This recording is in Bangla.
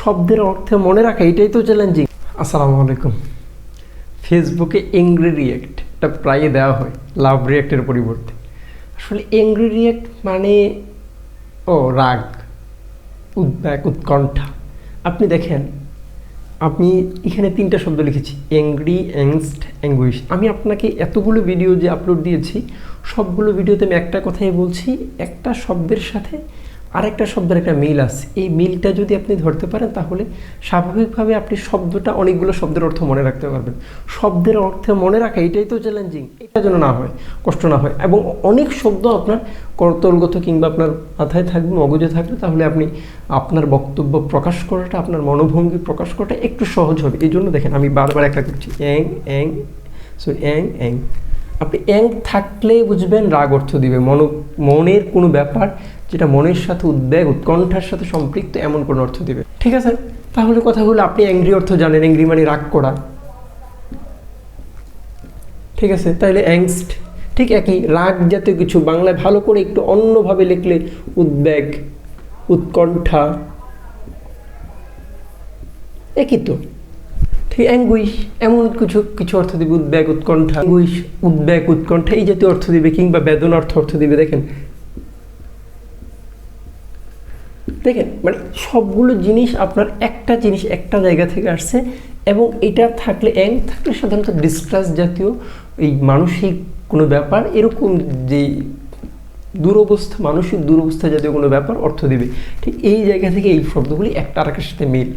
শব্দের অর্থে মনে রাখা এটাই তো চ্যালেঞ্জিং আসসালামু আলাইকুম। ফেসবুকে এংরি রিয়েক্ট এটা প্রায় দেওয়া হয় লাভ রিয়েক্টের পরিবর্তে। আসলে এংরি রিয়েক্ট মানে ও রাগ উদ্বেগ উৎকণ্ঠা। আপনি দেখেন আমি এখানে তিনটা শব্দ লিখেছি অ্যাংরি অ্যাংস্ট অ্যাঙ্গুইশ আমি আপনাকে এতগুলো ভিডিও যে আপলোড দিয়েছি সবগুলো ভিডিওতে আমি একটা কথাই বলছি একটা শব্দের সাথে আরেকটা শব্দের একটা মিল আছে। এই মিলটা যদি আপনি ধরতে পারেন, তাহলে স্বাভাবিকভাবে আপনি শব্দটা অনেকগুলো শব্দের অর্থ মনে রাখতে পারবেন। শব্দের অর্থ মনে রাখা, এটাই তো চ্যালেঞ্জিং এটা যেন না হয়, কষ্ট না হয়। এবং অনেক শব্দ আপনার করতলগত কিংবা আপনার মাথায় থাকবে, মগজে থাকবে, তাহলে আপনি আপনার বক্তব্য প্রকাশ করাটা, আপনার মনোভঙ্গি প্রকাশ করাটা একটু সহজ হবে। এই জন্য দেখেন, আমি বারবার একটা করছি অ্যাং অ্যাং সো অ্যাং অ্যাং আপনি অ্যাং থাকলে বুঝবেন রাগ অর্থ দিবে। মন, মনের কোনো ব্যাপার যেটা মনের সাথে উদ্বেগ, উৎকণ্ঠার সাথে সম্পৃক্ত, এমন কোনো অর্থ দিবে। ঠিক আছে? তাহলে কথাগুলো আপনি অ্যাংরি অর্থ জানেন। অ্যাংরি মানে রাগ করা। ঠিক আছে? তাহলে অ্যাংস্ট ঠিক একই। রাগ জাতীয় কিছু বাংলায় ভালো করে একটু অন্যভাবে লিখলে উদ্বেগ, উৎকণ্ঠা একই তো। ঠিক অ্যাঙ্গুইশ এমন কিছু কিছু অর্থ দিবে উদ্বেগ, উৎকণ্ঠা। অ্যাঙ্গুইশ উদ্বেগ, উৎকণ্ঠা, এই জাতীয় অর্থ দিবে, কিংবা বেদনা অর্থ অর্থ দিবে, দেখেন। দেখেন মানে সবগুলো জিনিস আপনার একটা জিনিস একটা জায়গা থেকে আসছে, এবং এটা থাকলে অ্যাং থাকলে সাধারণত ডিস্ট্রাস জাতীয় এই মানসিক কোনো ব্যাপার, এরকম যে দুরবস্থা, মানসিক দুরবস্থা জাতীয় কোনো ব্যাপার অর্থ দিবে। ঠিক, এই জায়গা থেকে এই শব্দগুলি একটা আরেকের সাথে মিল।